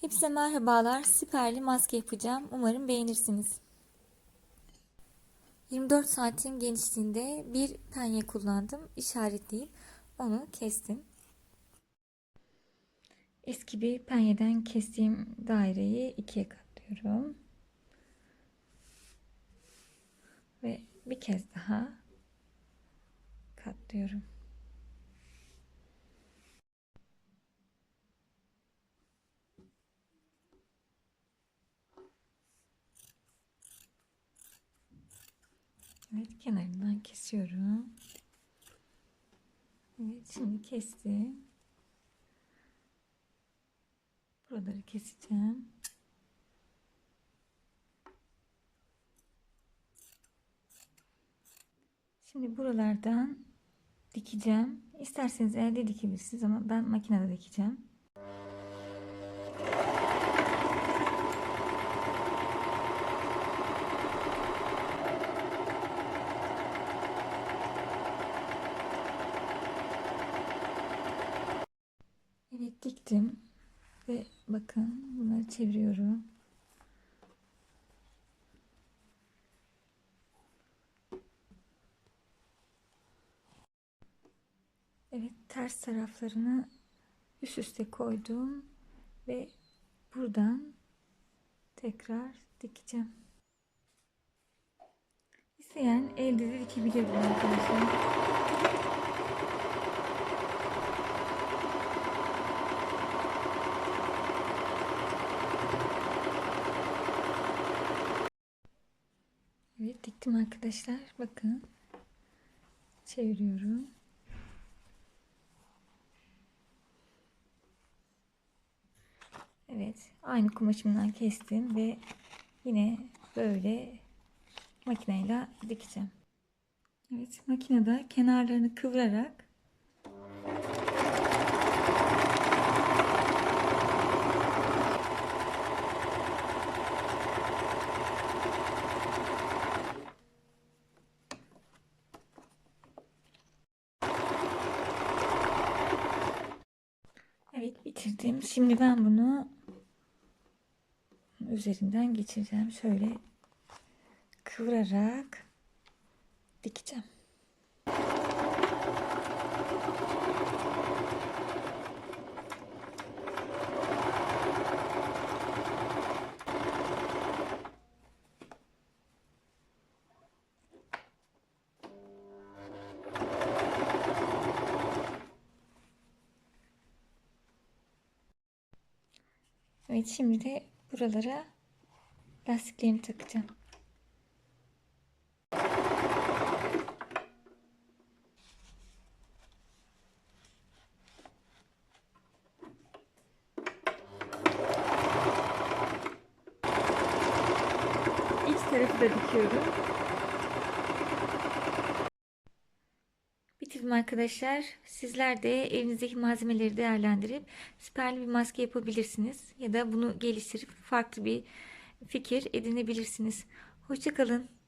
Hepsi merhabalar. Siperli maske yapacağım. Umarım beğenirsiniz. 24 santim genişliğinde bir penye kullandım. İşaretleyip onu kestim. Eski bir penyeden kestiğim daireyi ikiye katlıyorum. Ve bir kez daha katlıyorum. Evet kenarından kesiyorum. Evet şimdi kestim. Buraları keseceğim. Şimdi buralardan dikeceğim. İsterseniz elde dikebilirsiniz ama ben makinede dikeceğim. Evet diktim ve bakın bunları çeviriyorum. Evet ters taraflarını üst üste koydum ve buradan tekrar dikeceğim. İsteyen elde de dikebilir arkadaşlar. Evet diktim arkadaşlar. Bakın. Çeviriyorum. Evet. Aynı kumaşımdan kestim ve yine böyle makineyle dikeceğim. Evet makinede kenarlarını kıvırarak Evet bitirdim. Şimdi ben bunu üzerinden geçireceğim. Şöyle kıvırarak dikeceğim. Evet şimdi de buralara lastiklerimi takacağım. İç tarafı da dikiyorum. Bitirdim arkadaşlar. Sizler de evinizdeki malzemeleri değerlendirip siperli bir maske yapabilirsiniz. Ya da bunu geliştirip farklı bir fikir edinebilirsiniz. Hoşçakalın.